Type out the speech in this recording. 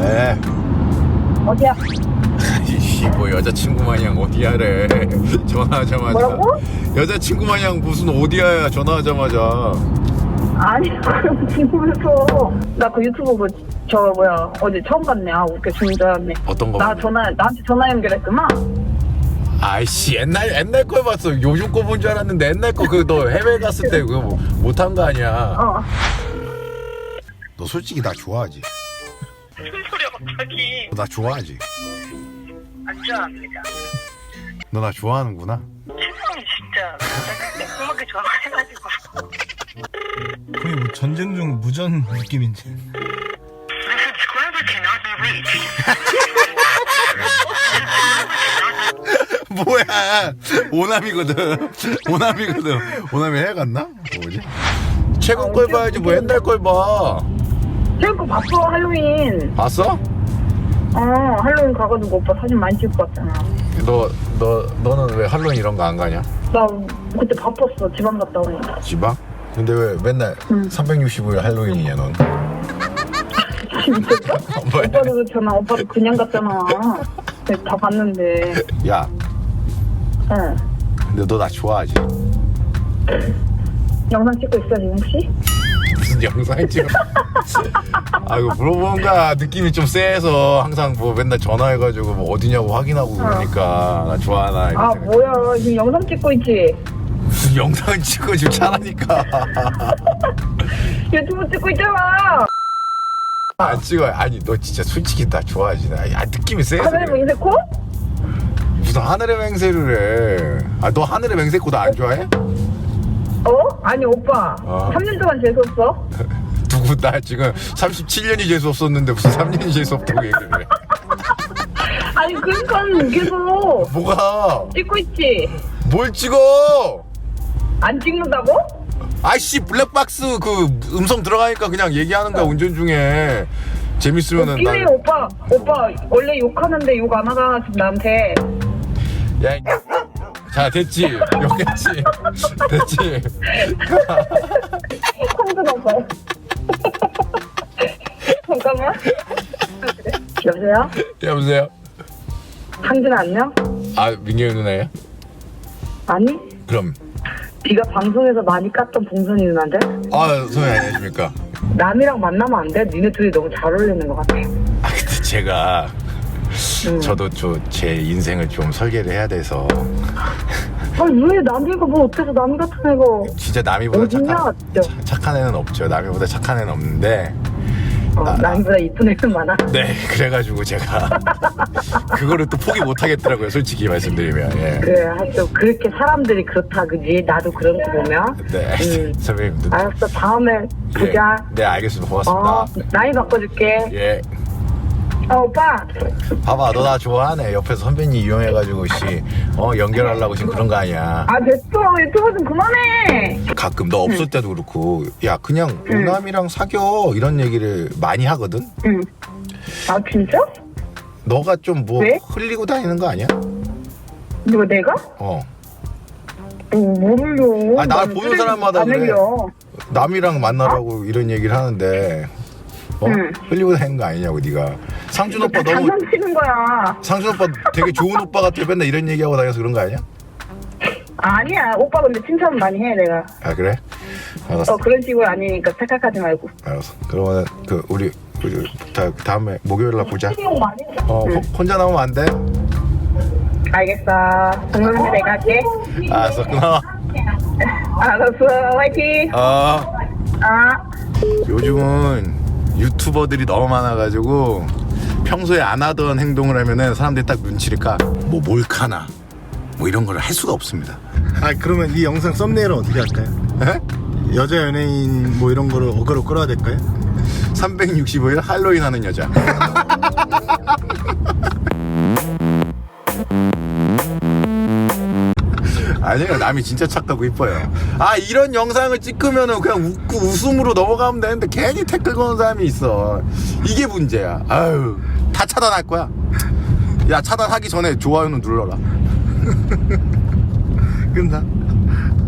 네. 어디야? 이씨 뭐 여자친구 마냥 어디야래. 전화하자마자. 뭐라고? 여자친구 마냥 무슨 어디야야 전화하자마자. 아니 그럼 지금서 나 그 유튜브 그, 저 뭐야 어제 처음 봤네. 아 웃겨 알았네. 어떤 거? 나 전화 나한테 전화 연결했구만 아이씨 옛날 옛날 걸 봤어. 요즘 거 본 줄 알았는데 옛날 거 그 너 해외 갔을 때 그거 뭐- 못한 거 아니야. 어 너 솔직히 나 좋아하지? 무슨 소리야 갑자기 나 좋아하지? 안 좋아합니다. 너 나 좋아하는구나. 세상에 진짜. 매콤하게 전화해가지고. 거의 뭐 전쟁 중 무전 느낌인데. 뭐야? 오남이거든. 오남이거든. 오남이 해외 갔나? 뭐지? 최근 걸 봐야지. 뭐 옛날 걸봐 거 바빠 할로윈 봤어? 어 할로윈 가가지고 오빠 사진 많이 찍고 왔잖아 너, 너, 너는 왜 할로윈 이런 거 안 가냐? 나 그때 바빴어 지방 갔다 오니 지방? 근데 왜 맨날 365일 할로윈이냐, 넌? 뭐야? 오빠도 그렇잖아 오빠도 그냥 갔잖아 다 봤는데 야, 응 근데 너 나 좋아하지? 영상 찍고 있어 지금 혹시? 무슨 영상 찍어? 아, 이거 물어보는가 느낌이 좀 쎄해서 항상 뭐 맨날 전화해가지고 뭐 어디냐고 확인하고 그러니까 나 좋아하나 이런 아 생각. 뭐야 지금 영상 찍고 있지? 무슨 영상 찍어 지금 차라니까 유튜브 찍고 있잖아 안 찍어 아니 너 진짜 솔직히 나 좋아하지 나 야, 느낌이 쎄해서 하늘의 그래. 맹세 코? 무슨 하늘의 맹세를 해아 너 하늘의 맹세코 나안 좋아해? 어? 아니 오빠 어. 3년 동안 재수없어? 누구 나 지금 37년이 재수 없었는데 무슨 3년이 재수 없다고 얘기를 해. 아니 그러니까 계속 뭐가? 찍고 있지. 뭘 찍어? 안 찍는다고? 아이씨 블랙박스 그 음성 들어가니까 그냥 얘기하는 거야 운전 중에. 재밌으면은 웃기네 나 오빠. 오빠 원래 욕하는데 욕 안 하잖아 지금 나한테. 야, 이- 자 됐지? 욕했지? 됐지? 성준 오 빠 잠깐만 여보세요? 여보세요 상준 안녕? 아 민경 누나예요 아니 그럼 네가 방송에서 많이 깠던 봉선이 누나인데? 아 선생님 안녕하십니까 남이랑 만나면 안 돼? 니네 둘이 너무 잘 어울리는 것 같아 아 근데 제가 응. 저도 저 제 인생을 좀 설계를 해야 돼서 아니 왜 남이가 뭐 어때서 남이 같은 애가 진짜 남이보다 어딨냐, 착한. 차- 착한 애는 없죠 남이보다 착한 애는 없는데 어, 나- 남이보다 이쁜 애는 많아. 네 그래가지고 제가 그거를 또 포기 못 하겠더라고요 솔직히 말씀드리면. 예. 그래 하여튼 그렇게 사람들이 그렇다 그지? 나도 그런 거 보면. 네 음. 선배님 알았어 다음에 예. 보자. 네 알겠습니다. 고맙습니다. 어 나이 바꿔줄게. 예 어 오빠. 봐봐 너 나 좋아하네. 옆에서 선배님 이용해가지고 씨어 연결하려고 지금 그런 거 아니야. 아 됐어. 유튜브 좀 그만해. 가끔 너 없을 때도 그렇고. 야 그냥 오남이랑 사겨. 이런 얘기를 많이 하거든. 응아 진짜? 너가 좀 뭐 왜? 흘리고 다니는 거 아니야? 누가 내가? 어. 뭐 모르려 아, 날난 보는 사람마다 안 그래. 남이랑 만나라고 이런 얘기를 하는데 어? 응. 흘리고 다니는 거 아니냐고 네가. 상준 오빠 너무 장난 치는 거야. 상준 오빠 되게 좋은 오빠 같아. 맨날 이런 얘기하고 다녀서 그런 거 아니야? 아니야. 오빠 근데 칭찬 많이 해 내가. 아 그래? 알았어. 어 그런 식으로 아니니까 착각하지 말고. 알았어. 그러면 그 우리 우리 다, 다음에 목요일 날 보자. 신경 많이 해. 어 호- 혼자 나오면 안 돼? 알겠어. 동영상 내가 할게. 알았어. 끊어 알았어. 화이팅. 어. 아 요즘은 유튜버들이 너무 많아가지고 평소에 안 하던 행동을 하면은 사람들이 딱 눈치를 까. 뭐 몰카나 뭐 이런 걸 할 수가 없습니다. 아 그러면 이 영상 썸네일은 어떻게 할까요? 에? 여자 연예인 뭐 이런 거를 어그로 끌어야 될까요? 365일 할로윈 하는 여자. 아니에요 남이 진짜 착하고 이뻐요. 아 이런 영상을 찍으면은 그냥 웃고 웃음으로 넘어가면 되는데 괜히 댓글 거는 사람이 있어. 이게 문제야. 아유 다 차단할 거야. 야 차단하기 전에 좋아요는 눌러라. 끝나?